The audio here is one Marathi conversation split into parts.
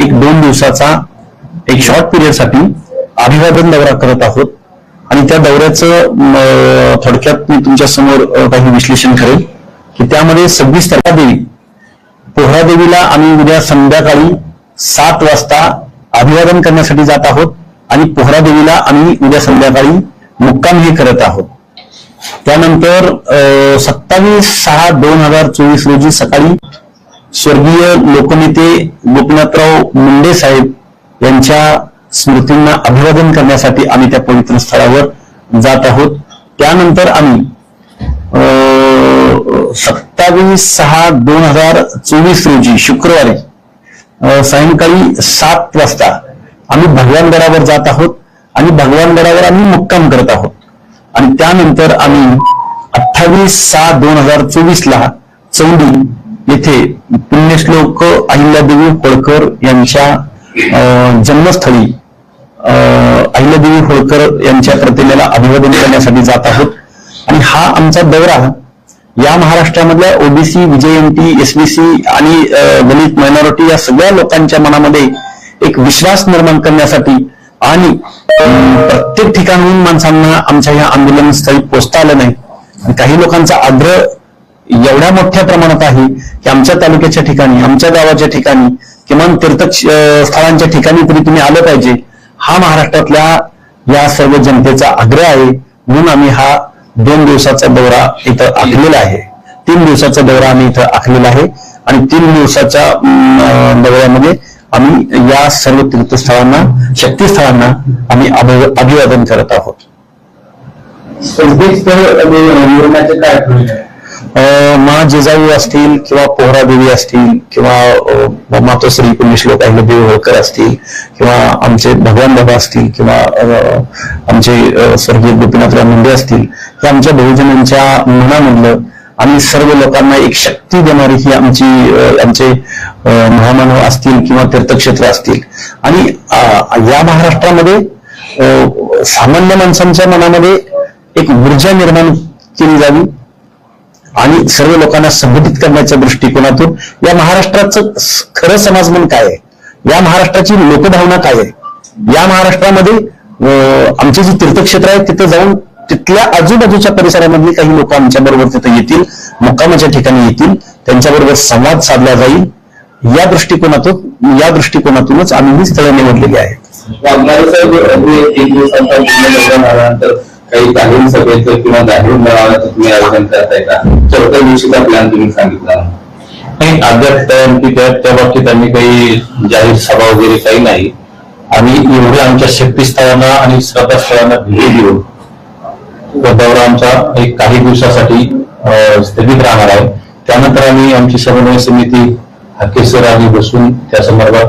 एक दोन दिवसाचा एक शॉर्ट पिरियडसाठी अभिवादन दौरा करत आहोत. आणि त्या दौऱ्याचं थोडक्यात मी तुमच्यासमोर काही विश्लेषण करेल. की त्यामध्ये सव्वीस तारखा देवी पोहरा देवीला आम्ही उद्या संध्याकाळी सात वाजता अभिवादन करण्यासाठी जात आहोत. आणि पोहरा देवीला आम्ही उद्या संध्याकाळी मुक्काम हे करत आहोत. त्यानंतर सत्तावीस सहा दोन हजार चोवीस रोजी सकाळी स्वर्गीय लोकनेते गोपीनाथराव मुंडे साहेब यांच्या स्मृतींना अभिवादन करण्यासाठी आम्ही त्या पवित्र स्थळावर जात आहोत. त्यानंतर आम्ही सत्तावीस सहा दोन हजार चोवीस रोजी शुक्रवारी सायंकाळी सात वाजता आम्ही भगवानगडावर जात आहोत आणि भगवानगडावर आम्ही मुक्काम करत आहोत. आणि त्यानंतर आम्ही अठ्ठावीस सहा दोन हजार चोवीस ला चौंडी येथे पुण्यश्लोक अहिल्यादेवी होळकर यांच्या जन्मस्थळी अहिल्यादेवी होळकर यांच्या प्रतिमेला अभिवादन करण्यासाठी जात आहोत. आणि हा आमचा दौरा या महाराष्ट्रामधल्या ओबीसी विजयंती एसबीसी आणि दलित मायनॉरिटी या सगळ्या लोकांच्या मनामध्ये एक विश्वास निर्माण करण्यासाठी आणि प्रत्येक ठिकाणहून माणसांना आमच्या या आंदोलन स्थळी पोचता आलं नाही. काही लोकांचा आग्रह एवढ्या मोठ्या प्रमाणात आहे की आमच्या तालुक्याच्या ठिकाणी आमच्या गावाच्या ठिकाणी किमान तीर्थ स्थळांच्या ठिकाणी तरी तुम्ही आलं पाहिजे. हा महाराष्ट्रातल्या या सर्व जनतेचा आग्रह आहे म्हणून आम्ही हा दोन दिवसाचा दौरा इथं आखलेला आहे. तीन दिवसाचा दौरा आम्ही इथं आखलेला आहे आणि तीन दिवसाच्या दौऱ्यामध्ये आम्ही या सर्व तीर्थस्थळांना शक्तीस्थळांना आम्ही अभिवादन करत आहोत. मा जिजाऊ असतील किंवा पोहरा देवी असतील किंवा अ, मातोश्री पुण्यश्लोक देव होळकर असतील किंवा आमचे भगवान बाबा असतील किंवा आमचे स्वर्गीय गोपीनाथराव मुंडे असतील हे आमच्या बहुजनांच्या मनामधलं आणि सर्व लोकांना एक शक्ती देणारी ही आमची आमचे महामानव असतील किंवा तीर्थक्षेत्र असतील. आणि या महाराष्ट्रामध्ये सामान्य माणसांच्या मनामध्ये एक ऊर्जा निर्माण केली जावी. आणि सर्व लोकांना संघटित करण्याच्या दृष्टिकोनातून या महाराष्ट्राचं खरं खरं समाजमन काय आहे? या महाराष्ट्राची लोकभावना काय आहे? या महाराष्ट्रामध्ये आमची जी तीर्थक्षेत्र आहे तिथं जाऊन तिथल्या आजूबाजूच्या परिसरामधली काही लोक आमच्या बरोबर तिथं येतील मुक्कामाच्या ठिकाणी येतील त्यांच्याबरोबर संवाद साधला जाईल. या दृष्टिकोनातून या दृष्टिकोनातूनच आम्ही ही स्थळं निवडलेली आहेत. काही जाहीर सभेचं किंवा जाहीर मेळाव्याचं तुम्ही आयोजन करताय का? चौथ्या दिवशीचा प्लॅन तुम्ही सांगितला? नाही अद्याप त्या- बाबतीत आम्ही काही जाहीर सभा वगैरे काही नाही. आम्ही एवढ्या आमच्या शक्तीस्थळांना आणि श्रद्धास्थळांना भेट देऊन तो दौरा आमचा एक काही दिवसासाठी अं, स्थगित राहणार आहे. त्यानंतर आम्ही आमची समन्वय समिती हकेसर आम्ही बसून त्या संदर्भात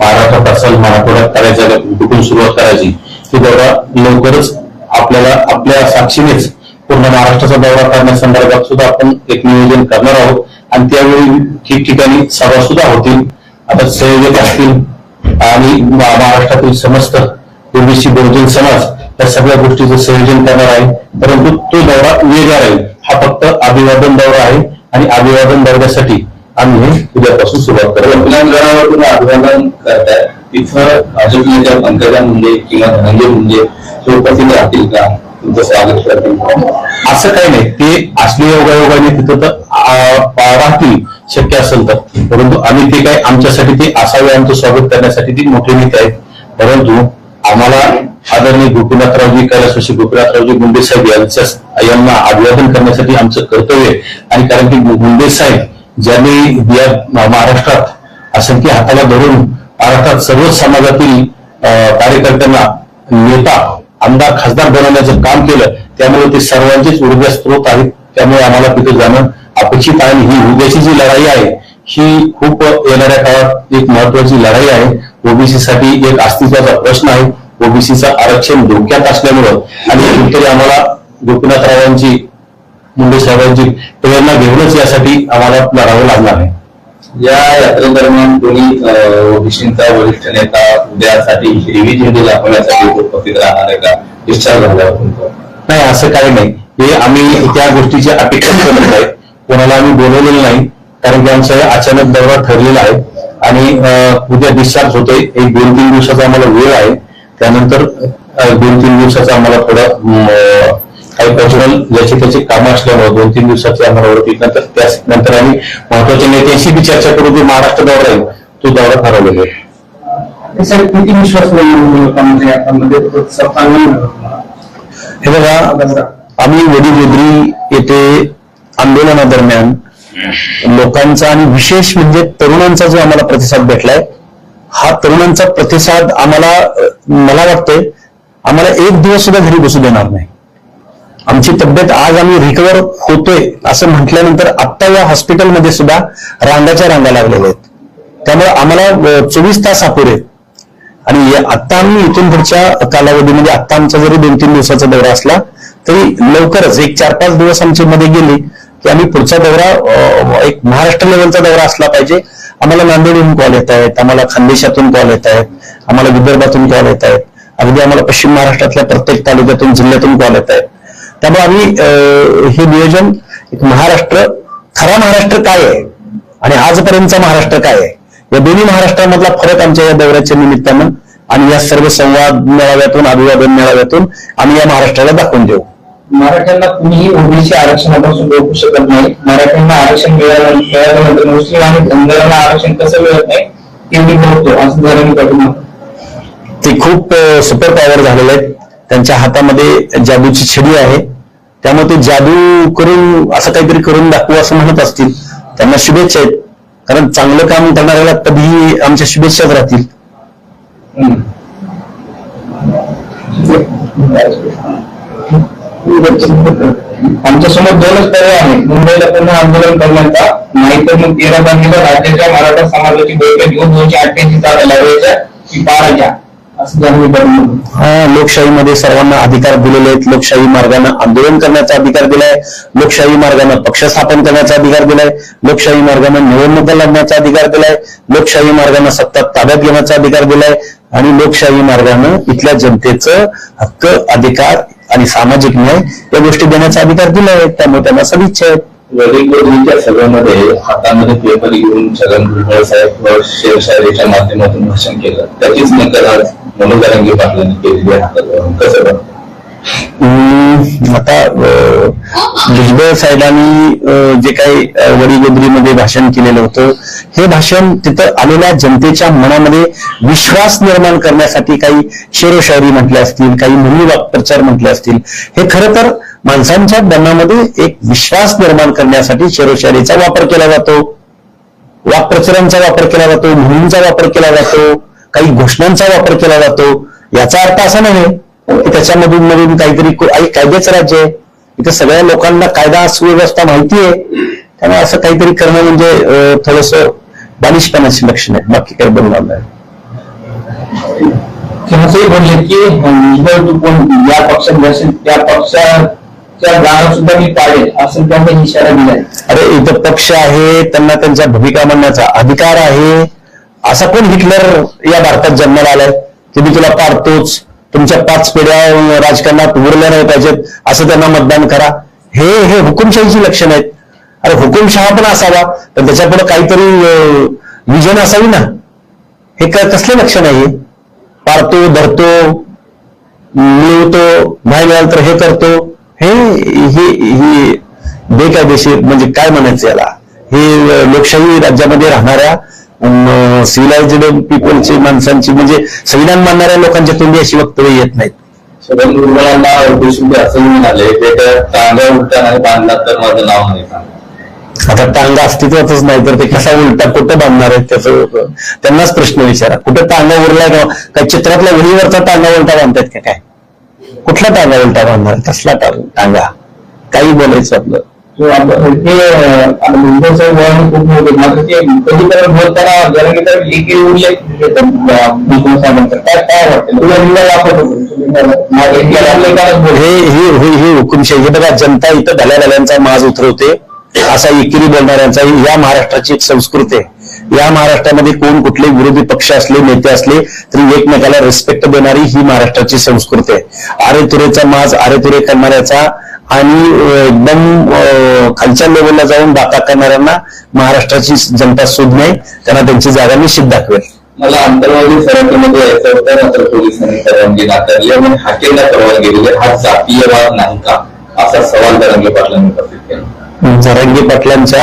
महाराष्ट्रात असेल मराठवाड्यात करायचा कुठून सुरुवात करायची. ही दौरा लवकरच आपल्याला आपल्या साक्षीनेच पूर्ण महाराष्ट्राचा दौरा करण्यासंदर्भात सुद्धा आपण एक नियोजन करणार आहोत. आणि त्यावेळी ठिकठिकाणी सभा सुद्धा होतील. आता संयोजक असतील आणि महाराष्ट्रातील समस्त ओबीसी बहुजन समाज या सगळ्या गोष्टीचं संयोजन करणार आहे. परंतु तो दौरा वेगळा राहील. हा फक्त अभिवादन दौरा आहे आणि अभिवादन दौऱ्यासाठी आम्ही उद्यापासून सुरुवात करतो अभिवादन करताय. तिथं भाजपच्या पंकजा मुंडे किंवा धनंजय मुंडे हे उपस्थित राहतील का? तुमचं स्वागत करतील असं काही नाही. ते असले योगायोगाने तिथं तर राहतील. शक्य असेल तर. परंतु आम्ही ते काय आमच्यासाठी ते असावे आमचं स्वागत करण्यासाठी ते मोठे नेते आहेत. परंतु आम्हाला आदरणीय गोपीनाथरावजी कैलासवासी गोपीनाथरावजी मुंडे साहेब यांच्या यांना अभिवादन करण्यासाठी आमचं कर्तव्य आहे. आणि कारण की मुंडे साहेब ज्यांनी या महाराष्ट्रात असंख्य हाताला धरून महाराष्ट्रात सर्वच समाजातील कार्यकर्त्यांना नेता आमदार खासदार बनवण्याचं काम केलं त्यामुळे ते सर्वांचेच ऊर्जा स्रोत आहेत. त्यामुळे आम्हाला तिथे जाणं अपेक्षित आहे ही उद्याची जी लढाई आहे ही खूप येणाऱ्या काळात एक महत्वाची लढाई आहे. ओबीसी साठी एक अस्तित्वाचा प्रश्न आहे. ओबीसीचं आरक्षण धोक्यात असल्यामुळं आणि कुठेतरी आम्हाला गोपीनाथरावांची मुंडे साहेबांची प्रेरणा घेऊनच यासाठी आम्हाला लढावं लागणार आहे. या यात्रेदरम्यान कोणी ओबीसींचा वरिष्ठ नेता उद्यासाठी हिरवी झेंडी दाखवण्यासाठी उपस्थित राहणार आहे का? डिस्चार्ज झाला नाही असं काही नाही. हे आम्ही त्या गोष्टीची अपेक्षा करत आहे. कोणाला आम्ही बोलवलेलं नाही कारण की आमचा अचानक दौरा ठरलेला आहे. आणि उद्या डिस्चार्ज होतोय. एक दोन तीन दिवसाचा आम्हाला वेळ आहे. त्यानंतर दोन तीन दिवसाचा आम्हाला थोडं पर्सनल ज्याचे त्याचे कामं असल्यामुळे दोन तीन दिवसाची आम्हाला वरती नंतर त्यानंतर आम्ही महत्त्वाच्या नेत्यांशी बी चर्चा करू जो महाराष्ट्र दौरा आहे. तो दौरा ठरवलेला आहे. किती विश्वास? हे बघा आम्ही वडीगोद्री येथे आंदोलनादरम्यान लोकांचा आणि विशेष म्हणजे तरुणांचा जो आम्हाला प्रतिसाद भेटलाय हा तरुणांचा प्रतिसाद आम्हाला मला वाटतंय आम्हाला एक दिवस सुद्धा घरी बसू देणार नाही. आमची तब्येत आज आम्ही रिकवर होतोय असं म्हटल्यानंतर आत्ता या हॉस्पिटलमध्ये सुद्धा रांगाच्या रांगा लागलेल्या आहेत. त्यामुळे आम्हाला चोवीस तास अपुरे. आणि आत्ता आम्ही इथून पुढच्या कालावधीमध्ये आत्ता आमचा जरी दोन तीन दिवसाचा दौरा असला तरी लवकरच एक चार पाच दिवस आमच्या मध्ये गेले की आम्ही पुढचा दौरा एक महाराष्ट्र लेवलचा दौरा असला पाहिजे. आम्हाला नांदेडहून कॉल येत आहेत आम्हाला खानदेशातून कॉल येत आहेत आम्हाला विदर्भातून कॉल येत आहेत. अगदी आम्हाला पश्चिम महाराष्ट्रातल्या प्रत्येक तालुक्यातून जिल्ह्यातून कॉल येत आहेत. त्यामुळे आम्ही हे नियोजन एक महाराष्ट्र खरा महाराष्ट्र काय आहे? आणि आजपर्यंतचा महाराष्ट्र काय आहे? या दोन्ही महाराष्ट्रामधला फरक आमच्या या दौऱ्याच्या निमित्तानं आणि या सर्व संवाद मेळाव्यातून अभिवादन मेळाव्यातून आम्ही या महाराष्ट्राला दाखवून देऊ. मराठ्यांना कुणीही ओबीसी आरक्षणापासून रोखू शकत नाही. मराठ्यांना आरक्षण मिळालं मिळाल्यानंतर मुस्लिम आणि धनगरांना आरक्षण कसं मिळत नाही ते मी बघतो. असं धरण म्हणतात. ते खूप सुपर पॉवर झालेले आहेत. त्यांच्या हातामध्ये जादूची छडी आहे. त्यामुळे ते जादू करून असं काहीतरी करून दाखवू असं म्हणत असतील. त्यांना शुभेच्छा आहेत. कारण चांगलं काम करणाऱ्याला कधीही आमच्या शुभेच्छाच राहतील. आमच्यासमोर दोनच पर्याय आहेत. मुंबईला पुन्हा आंदोलन करण्याचा नाहीतर मग तेरा तारखेला राज्याच्या मराठा समाजाची बैठक घेऊन दोनशे अठ्ठ्याऐंशी जागा लावायच्या की बारा घ्या. हा लोकशाहीमध्ये सर्वांना अधिकार दिलेले आहेत. लोकशाही मार्गाने आंदोलन करण्याचा अधिकार दिलाय. लोकशाही मार्गाने पक्ष स्थापन करण्याचा अधिकार दिलाय. लोकशाही मार्गाने निवडणुका लढण्याचा अधिकार दिलाय. लोकशाही मार्गाने सत्ता ताब्यात घेण्याचा अधिकार दिलाय. आणि लोकशाही मार्गाने इथल्या जनतेचं हक्क अधिकार आणि सामाजिक न्याय या गोष्टी देण्याचा अधिकार दिलाय. त्यामुळे त्यांना सदिच्छा आहेत. सभेमध्ये हातामध्ये पेपर घेऊन छगन भुजबळ साहेब शेरशायरीच्या माध्यमातून भाषण केलं. त्याचीच नकल आज मनोज पाटलांनी केलेली आहे हातात कसं आता भुजबळ साहेबांनी जे काही अं, भाषण केलेलं होतं हे भाषण तिथं आलेल्या जनतेच्या मनामध्ये विश्वास निर्माण करण्यासाठी काही शेरोशायरी म्हटल्या असतील काही मुली वाक्प्रचार म्हटले असतील हे खरं तर माणसांच्या मनामध्ये एक विश्वास निर्माण करण्यासाठी शेरोशायरीचा वापर केला जातो. वाक्प्रचारांचा वापर केला जातो मुलींचा वापर केला जातो. काही घोषणांचा वापर केला जातो. याचा अर्थ असा नाही की त्याच्यामधून मधून काहीतरी को- आई कायद्याचं राज्य आहे. इथं सगळ्या लोकांना कायदा सुव्यवस्था माहिती आहे. त्यामुळे असं काहीतरी करणं म्हणजे थोडस बालिशपणाचे लक्षण आहे. बाकी काही बनणार नाही असंही म्हणले की या पक्षात बसेल त्या पक्षाच्या जागा सुद्धा मी पाडेल असं त्यांनी इशारा दिलाय. अरे इथं पक्ष आहे त्यांना त्यांच्या भूमिका मांडण्याचा अधिकार आहे. असा कोण हिटलर या भारतात जन्माला आलाय? की मी तुला पाडतोच. तुमच्या पाच पिढ्या राजकारणात उरल्या नाही पाहिजेत. असं त्यांना मतदान करा. हे हे हुकुमशाहीची लक्षण आहेत. अरे हुकुमशहा पण असावा पण त्याच्यापुढे काहीतरी विजन असावी ना? हे कसले लक्षण आहे हे? पाडतो धरतो मिळवतो नाही मिळाल तर हे करतो. हे हे ही बेकायदेशीर म्हणजे काय म्हणायचं याला? हे लोकशाही राज्यामध्ये राहणाऱ्या सिव्हिलायझेड पीपलची माणसांची म्हणजे संविधान मानणाऱ्या लोकांच्या तोंडी अशी वक्तव्य येत नाहीत. छगन भुजबळांना उद्देशून असं म्हणाले ते टांगा उलटा नाही बांधला तर माझं नाव नाही आता टांगा अस्तित्वातच नाही तर ते कसा उलटा कुठं बांधणार आहेत त्याचं? त्यांनाच प्रश्न विचारा. कुठं टांगा उरलाय का? काय चित्रातल्या वहीवरचा टांगा उलटा बांधतायत का काय? कुठला टांगा उलटा बांधणार? कसला टांगा. काही बोलायचं आपलं. खूप मोठे मात्र ते बोलताना जरा उल्लेख काय काय वाटतं? हे हुकुमशाही. बघा जनता इथं भल्या भल्यांचा माज उतरवते. असा एकेरी बोलणाऱ्यांचा या महाराष्ट्राची एक संस्कृती आहे. या महाराष्ट्रामध्ये कोण कुठले विरोधी पक्ष असले नेते असले तरी एकमेकाला रिस्पेक्ट देणारी ही महाराष्ट्राची संस्कृती आहे. आरे तुरेचा माज आरे तुरे करणाऱ्याचा आणि एकदम खालच्या लेवलला जाऊन बाता करणाऱ्यांना महाराष्ट्राची जनता शोध नाही त्यांना त्यांची जागा निश्चित दाखवेल मला अंतर्वादी सराटीमध्ये यायचं होतं मात्र पोलिसांनी परवानगी नाकारली. आणि हाकेला परवानगी दिली हा जातीयवाद नाही का? असा सवाल तरंगे पाटलांनी उपस्थित केला. जरांगे पाटलांच्या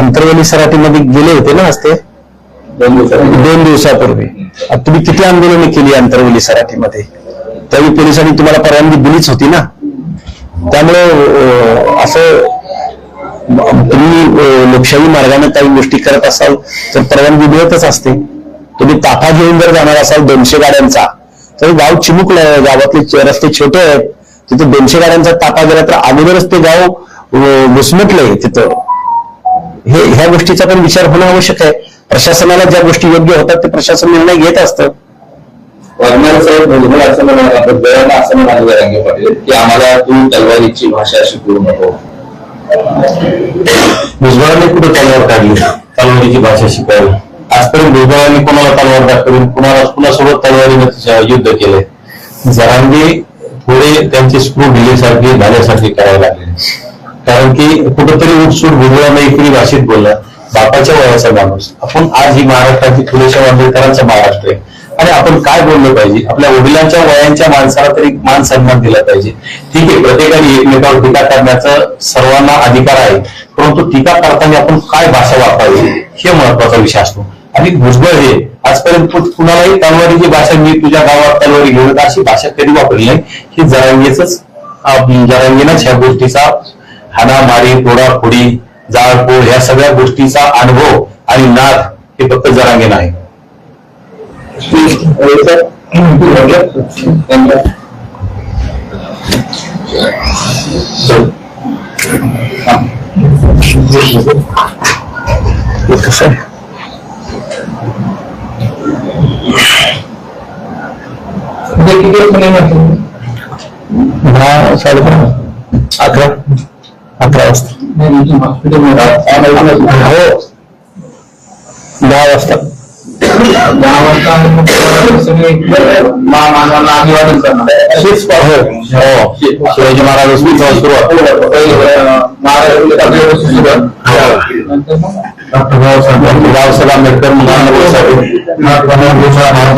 अंतर्वेली सराटीमध्ये गेले होते ना आज ते दोन दिवसापूर्वी. तुम्ही किती आंदोलनं केली अंतर्वेली सराठीमध्ये त्यावेळी पोलिसांनी तुम्हाला परवानगी दिलीच होती ना? त्यामुळे असं तुम्ही लोकशाही मार्गाने काही गोष्टी करत असाल तर परवानगी मिळतच असते. तुम्ही ताफा घेऊन जर जाणार असाल दोनशे गाड्यांचा तर गाव चिमुकलं गावातले रस्ते छोटे आहेत. तिथे दोनशे गाड्यांचा ताफा गेला तर अगोदरच ते गाव अं, घुसमटलंय तिथं. हे ह्या गोष्टीचा पण विचार होणं आवश्यक आहे. प्रशासनाला ज्या गोष्टी योग्य होतात ते प्रशासन निर्णय घेत असतं. वाघमारे साहेब भुजबळ असं म्हणाला भुजबळांना असं म्हणाले जरांगे पाटील की आम्हाला तू तलवारीची भाषा शिकवू नको. भुजबळांनी कुठे तलवार काढली? तलवारीची भाषा शिकायला. आजपर्यंत भुजबळांनी कोणाला तलवार दाखवली? कुणाला कुणासोबत तलवारीने युद्ध केले? जरांगे थोडे त्यांचे स्क्रू ढिलेसारखे झाल्यासारखे करायला लागले. कारण की कुठंतरी उठसूट भुजबळांना एकरी भाषेत बोलला बापाच्या वयाचा माणूस. आपण आज ही महाराष्ट्राची फुलेच्या आंबेडकरांचा महाराष्ट्र आहे. आणि आपण काय बोललं पाहिजे? आपल्या वडिलांच्या वयांच्या माणसाला तरी मान सन्मान दिला पाहिजे. ठीक आहे प्रत्येकाने एकमेकावर टीका करण्याचा सर्वांना अधिकार आहे परंतु टीका करताना आपण काय भाषा वापरायची हे महत्त्वाचा विषय असतो. आणि भुजबळ हे आजपर्यंत कुणालाही तलवारीची भाषा मी तुझ्या गावात तलवारी घेऊन अशी भाषा कधी वापरली नाही. हे जरांगेच जरांगीनच ह्या गोष्टीचा हाणामारी पोडाफोडी जाळपोळ ह्या सगळ्या गोष्टीचा अनुभव आणि नाद हे फक्त जरांगीन आहे. कसं दहा साडेदहा अकरा अकरा वाजता हो दहा वाजता. महाराज सुरुवात महाराज आपल्या वस्तू सुरुवात. नंतर मग डॉक्टर बाबासाहेब बाबासाहेब आंबेडकर महाराज साहेब महाराष्ट्रात